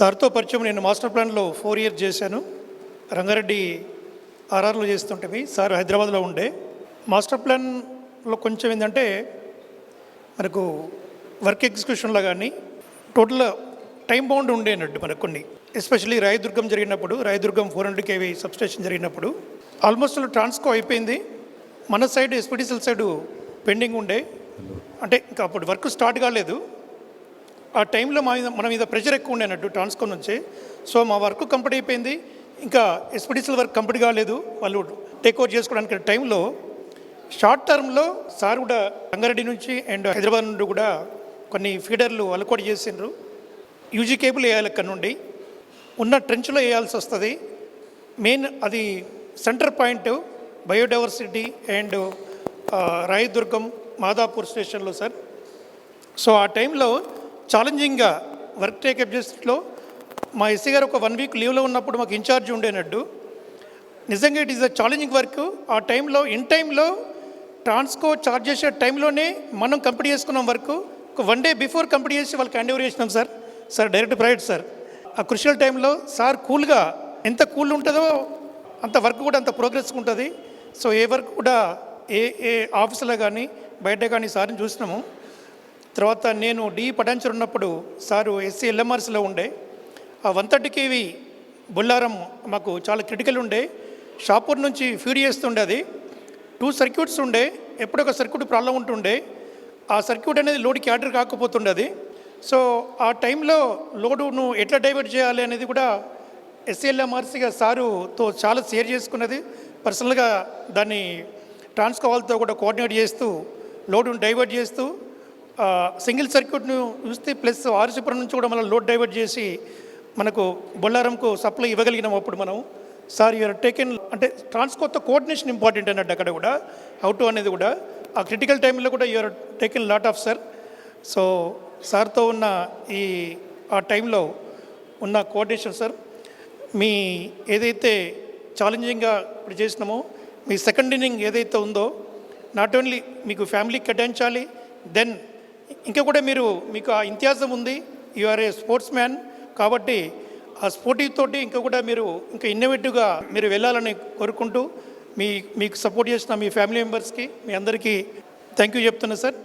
సార్తో పరిచయం నేను మాస్టర్ ప్లాన్లో ఫోర్ ఇయర్స్ చేశాను. రంగారెడ్డి ఆర్ఆర్లో చేస్తుంటే సార్ హైదరాబాద్లో ఉండే. మాస్టర్ ప్లాన్లో కొంచెం ఏంటంటే మనకు వర్క్ ఎగ్జిక్యూషన్లో కానీ టోటల్ టైం బౌండ్ ఉండేనట్టు మనకు కొన్ని. ఎస్పెషల్లీ రాయదుర్గం జరిగినప్పుడు Rayadurgam four hundred KV substation జరిగినప్పుడు ఆల్మోస్ట్ ట్రాన్స్కో అయిపోయింది. మన సైడ్ ఎస్పీటీసీల సైడ్ పెండింగ్ ఉండే. అంటే ఇంకా అప్పుడు వర్క్ స్టార్ట్ కాలేదు. ఆ టైంలో మా మీద మన మీద ప్రెషర్ ఎక్కువ ఉండేనట్టు ట్రాన్స్కో నుంచి. సో మా వర్క్ కంప్లీట్ అయిపోయింది. ఇంకా ఎస్పీటీసీల వర్క్ కంప్లీట్ కాలేదు. వాళ్ళు టేక్ ఓవర్ చేసుకోవడానికి టైంలో షార్ట్ టర్మ్లో సార్ కూడా రంగారెడ్డి నుంచి అండ్ హైదరాబాద్ నుండి కూడా కొన్ని ఫీడర్లు అలకోట్ చేసిండ్రు. యూజీ కేబుల్ వేయాలి అక్కడ నుండి. ఉన్న ట్రెంచ్లో వేయాల్సి వస్తుంది. మెయిన్ అది centre point biodiversity and Rayadurgam Madhapur స్టేషన్లో సార్. సో ఆ టైంలో ఛాలెంజింగ్గా వర్క్ టేకప్ చేసేట్లో మా ఎస్సీ గారు ఒక వన్ వీక్ లీవ్లో ఉన్నప్పుడు మాకు ఇన్ఛార్జ్ ఉండేనట్టు నిజంగా it is a challenging work ఆ టైంలో ఇన్ టైంలో ట్రాన్స్కో చార్జ్ చేసే టైంలోనే మనం కంప్లీట్ చేసుకున్నాం వర్క్ ఒక వన్ డే బిఫోర్ కంప్లీట్ చేసి వాళ్ళకి హ్యాండ్ ఓవర్ చేసినాం sir. Sir direct private sir. ఆ క్రుషియల్ టైంలో సార్ కూల్గా ఎంత కూల్ ఉంటుందో అంత వర్క్ కూడా అంత ప్రోగ్రెస్ ఉంటుంది. సో ఏ వర్క్ కూడా ఏ ఏ ఆఫీసులో కానీ బయట కానీ సార్ని చూసినాము. తర్వాత నేను డి పటాన్చర్ ఉన్నప్పుడు సారు ఎస్సీ ఎల్ఎంఆర్సీలో ఉండే. ఆ వన్ థర్టీ కేవీ బొల్లారం మాకు చాలా క్రిటికల్ ఉండే. షాపూర్ నుంచి ఫీడ్ చేస్తుండే అది. టూ సర్క్యూట్స్ ఉండే. ఎప్పుడొక సర్క్యూట్ ప్రాబ్లం ఉంటుండే. ఆ సర్క్యూట్ అనేది లోడ్ ఆర్డర్ కాకపోతుండే అది. సో ఆ టైంలో లోడును ఎట్లా డైవర్ట్ చేయాలి అనేది కూడా ఎస్ఎల్ఎంఆర్సీగా సారుతో చాలా షేర్ చేసుకున్నది. పర్సనల్గా దాన్ని ట్రాన్స్కోవాల్తో కూడా కోఆర్డినేట్ చేస్తూ లోడును డైవర్ట్ చేస్తూ సింగిల్ సర్క్యూట్ను చూస్తే ప్లస్ ఆర్సీపురం నుంచి కూడా మనం లోడ్ డైవర్ట్ చేసి మనకు బొల్లారంకు సప్లై ఇవ్వగలిగినాం అప్పుడు మనం. సార్ యూఆర్ టేకెన్ అంటే ట్రాన్స్కోతో కోఆర్డినేషన్ ఇంపార్టెంట్ అన్నట్టు అక్కడ కూడా హౌ టు అనేది కూడా. ఆ క్రిటికల్ టైంలో కూడా you are taken lot of sir so సార్తో ఉన్న ఈ ఆ టైంలో ఉన్న కోఆర్డినేషన్ సార్ మీ ఏదైతే ఛాలెంజింగ్గా ఇప్పుడు చేసినామో మీ సెకండ్ ఇన్నింగ్ ఏదైతే ఉందో నాట్ ఓన్లీ మీకు ఫ్యామిలీకి కట్టించాలి దెన్ ఇంకా కూడా మీరు మీకు ఆ ఇంతియాజం ఉంది. You are a sportsman కాబట్టి ఆ స్పోర్టివ్ తోటి ఇంకా కూడా మీరు ఇంకా ఇన్నోవేటివ్గా మీరు వెళ్ళాలని కోరుకుంటూ మీ మీకు సపోర్ట్ చేసిన మీ ఫ్యామిలీ మెంబర్స్కి మీ అందరికీ థ్యాంక్ యూ చెప్తున్నా సార్.